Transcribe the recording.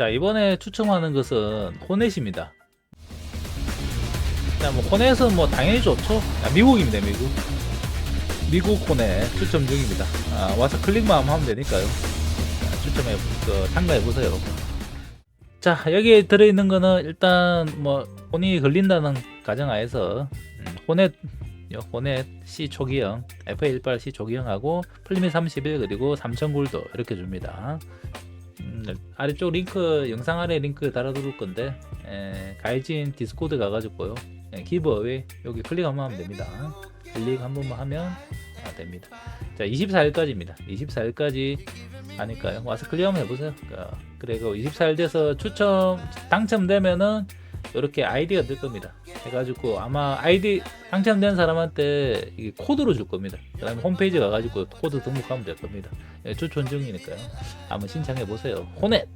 자 이번에 추첨하는 것은 호넷입니다. 자, 뭐 호넷은 뭐 당연히 좋죠. 아, 미국입니다, 미국. 미국 호넷 추첨 중입니다. 아, 와서 클릭만 하면 되니까요. 자, 추첨해 그, 참가해 보세요. 자 여기에 들어있는 거는 일단 뭐 혼이 걸린다는 가정하에서 음, 호넷 요 호넷 C 초기형 FA18 C 초기형하고 플리밋 31 그리고 3000골드 이렇게 줍니다. 음, 아래쪽 링크 영상 아래 링크 달아둘 건데 에, 가이진 디스코드 가가지고요 예, 기브어웨이 여기 클릭 한번 하면 됩니다. 클릭 한 번만 하면 아, 됩니다. 자 24일까지입니다. 24일까지 하니까요. 와서 클릭 한번 해보세요. 어, 그리고 24일 돼서 추첨 당첨되면은 이렇게 아이디가 뜰 겁니다. 해가지고 아마 아이디 당첨된 사람한테 이게 코드로 줄 겁니다. 그다음에 홈페이지 가가지고 코드 등록하면 될 겁니다. 예, 추천 중이니까요. 한번 신청해 보세요. 호넷